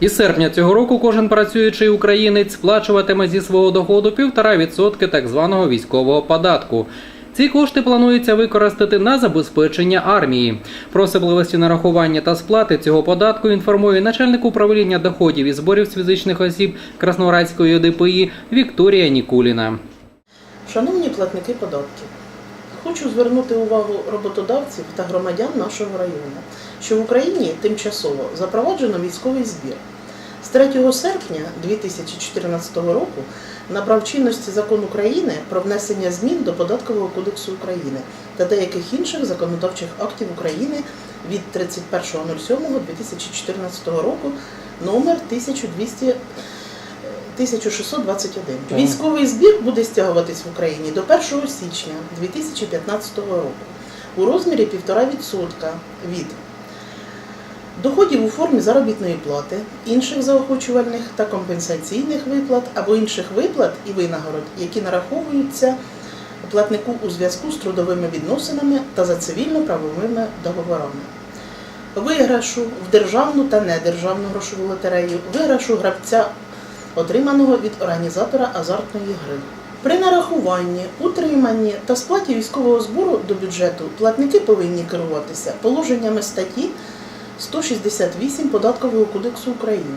Із серпня цього року кожен працюючий українець сплачуватиме зі свого доходу 1,5% так званого військового податку. Ці кошти планується використати на забезпечення армії. Про особливості нарахування та сплати цього податку інформує начальник управління доходів і зборів з фізичних осіб Краснорадської ОДПІ Вікторія Нікуліна. Шановні платники податків, хочу звернути увагу роботодавців та громадян нашого району, що в Україні тимчасово запроваджено військовий збір. З 3 серпня 2014 року набрав чинності закон України про внесення змін до Податкового кодексу України та деяких інших законодавчих актів України від 31.07.2014 року номер 1200 1621. Так. Військовий збір буде стягуватись в Україні до 1 січня 2015 року у розмірі 1,5% від доходів у формі заробітної плати, інших заохочувальних та компенсаційних виплат або інших виплат і винагород, які нараховуються платнику у зв'язку з трудовими відносинами та за цивільно-правовими договорами. Виграшу в державну та недержавну грошову лотерею, виграшу гравця отриманого від організатора азартної гри. При нарахуванні, утриманні та сплаті військового збору до бюджету платники повинні керуватися положеннями статті 168 Податкового кодексу України,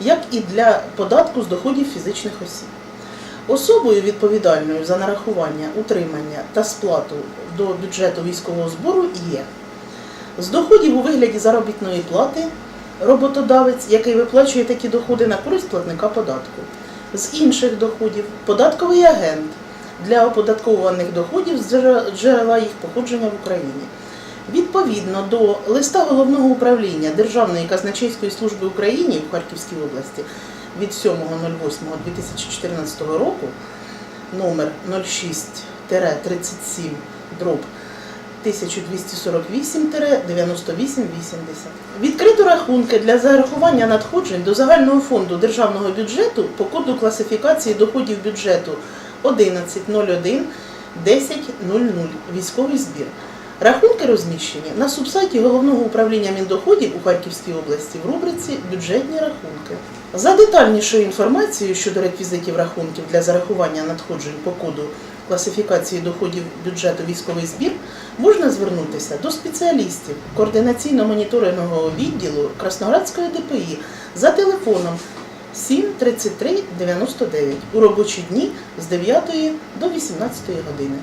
як і для податку з доходів фізичних осіб. Особою відповідальною за нарахування, утримання та сплату до бюджету військового збору є з доходів у вигляді заробітної плати роботодавець, який виплачує такі доходи на користь платника податку. З інших доходів податковий агент для оподатковуваних доходів з джерела- їх походження в Україні. Відповідно до листа головного управління Державної казначейської служби України в Харківській області від 7.08.2014 року номер 06-37 дроб 1248-9880. Відкрито рахунки для зарахування надходжень до загального фонду державного бюджету по коду класифікації доходів бюджету 1101 1000 військовий збір. Рахунки розміщені на субсайті Головного управління Міндоходів у Харківській області в рубриці Бюджетні рахунки. За детальнішою інформацією щодо реквізитів рахунків для зарахування надходжень по коду класифікації доходів бюджету військовий збір можна звернутися до спеціалістів координаційно-моніторингового відділу Красноградської ДПІ за телефоном 733 99 у робочі дні з 9 до 18 години.